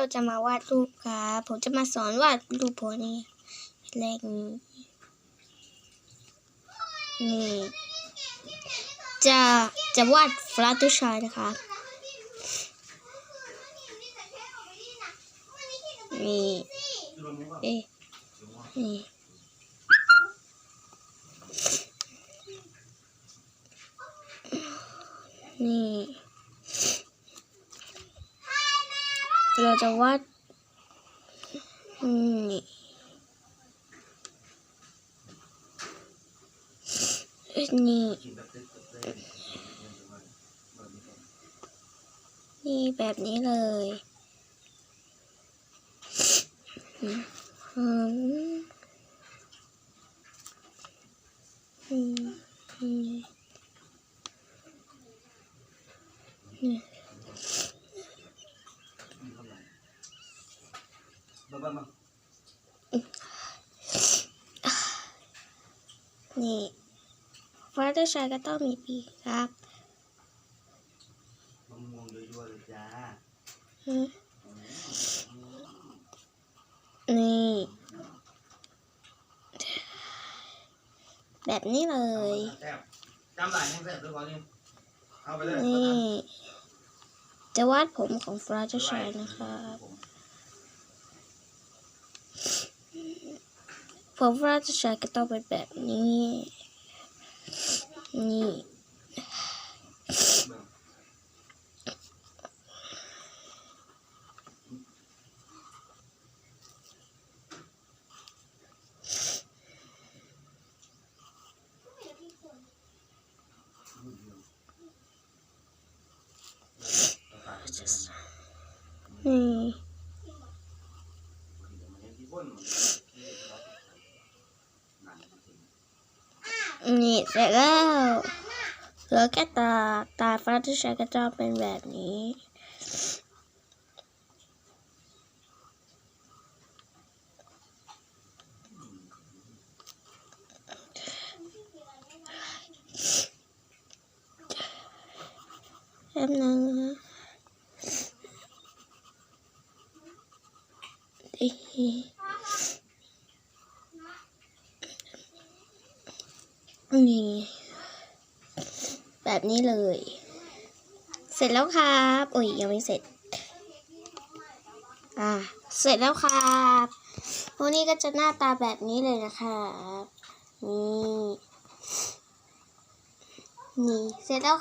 เราจะมาวาดรูปครับผมจะมาสอนวาดรูปโพนี้แรกนี้นี่จะจะวาดฟลาตชายนะคะนี่เอ๊นี่นี่ เราจะวาดนี่นี่นี่แบบนี้เลยอืมอืมอืม อืมนี่นี่ฟ้าเจ้าชายก็ต้องมีปีกครับ มะม่วงยั่วๆเลยจ้าอืมนี่ แบบนี้เลย แซ่บจำได้ยังแซ่บด้วยก่อนนี่เอาไปเลยนี่ จะวาดผมของฟ้าเจ้าชายนะครับ ผม ว่าจ้าชายก็ต้องเป็นแบบนี้ นี่ นี่ นี่เสร็จแล้วเหลือแค่ตาตาฟ้าที่ใช้ก็จะเป็นแบบนี้แป๊บนึงนะ นี่ แบบนี้เลย เสร็จแล้วครับโอ้ยยังไม่เสร็จ อ่า เสร็จแล้วครับพวกนี้ก็จะหน้าตาแบบนี้เลยนะครับนี่นี่ เสร็จแล้วครับ